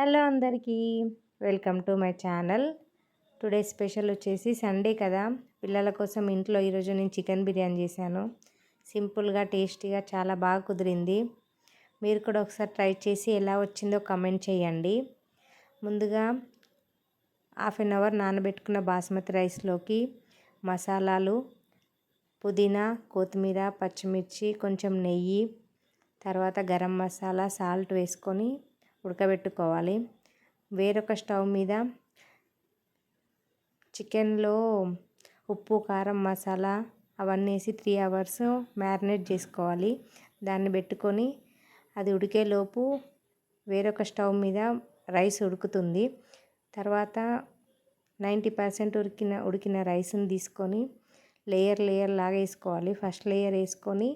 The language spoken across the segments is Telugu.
హలో అందరికీ welcome to my channel. Today special వచ్చేసి సండే కదా. పిల్లల కోసం ఇంట్లో ఈరోజు నేను చికెన్ బిర్యానీ చేశాను. సింపుల్గా టేస్టీగా చాలా బాగా కుదిరింది. మీరు కూడా ఒకసారి ట్రై చేసి ఎలా వచ్చిందో కమెంట్ చేయండి. ముందుగా హాఫ్ అన్ అవర్ నానబెట్టుకున్న బాస్మతి రైస్లోకి మసాలాలు పుదీనా కొత్తిమీర పచ్చిమిర్చి కొంచెం నెయ్యి తర్వాత గరం మసాలా సాల్ట్ వేసుకొని ఉడకబెట్టుకోవాలి. వేరొక స్టవ్ మీద చికెన్లో ఉప్పు కారం మసాలా అవన్నీ వేసి త్రీ అవర్స్ మ్యారినేట్ చేసుకోవాలి. దాన్ని పెట్టుకొని అది ఉడికేలోపు వేరొక స్టవ్ మీద రైస్ ఉడుకుతుంది. తర్వాత నైంటీ పర్సెంట్ ఉడికిన ఉడికిన రైస్ని తీసుకొని లేయర్ లేయర్ లాగా వేసుకోవాలి. ఫస్ట్ లేయర్ వేసుకొని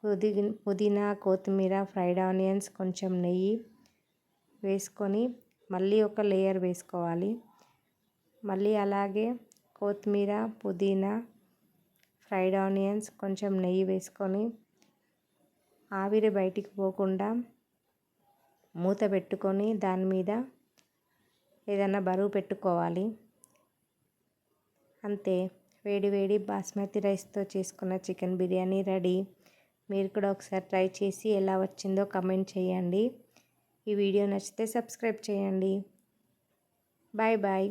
పుదీ పుదీనా కొత్తిమీర ఫ్రైడ్ ఆనియన్స్ కొంచెం నెయ్యి వేసుకొని మళ్ళీ ఒక లేయర్ వేసుకోవాలి. మళ్ళీ అలాగే కొత్తిమీర పుదీనా ఫ్రైడ్ ఆనియన్స్ కొంచెం నెయ్యి వేసుకొని ఆవిరి బయటికి పోకుండా మూత పెట్టుకొని దాని మీద ఏదైనా బరువు పెట్టుకోవాలి. అంతే. వేడి వేడి బాస్మతి రైస్తో చేసుకున్న చికెన్ బిర్యానీ రెడీ. మీరు కూడా ఒకసారి ట్రై చేసి ఎలా వచ్చిందో కమెంట్ చేయండి. ఈ వీడియో నచ్చితే సబ్స్క్రైబ్ చేయండి. Bye bye.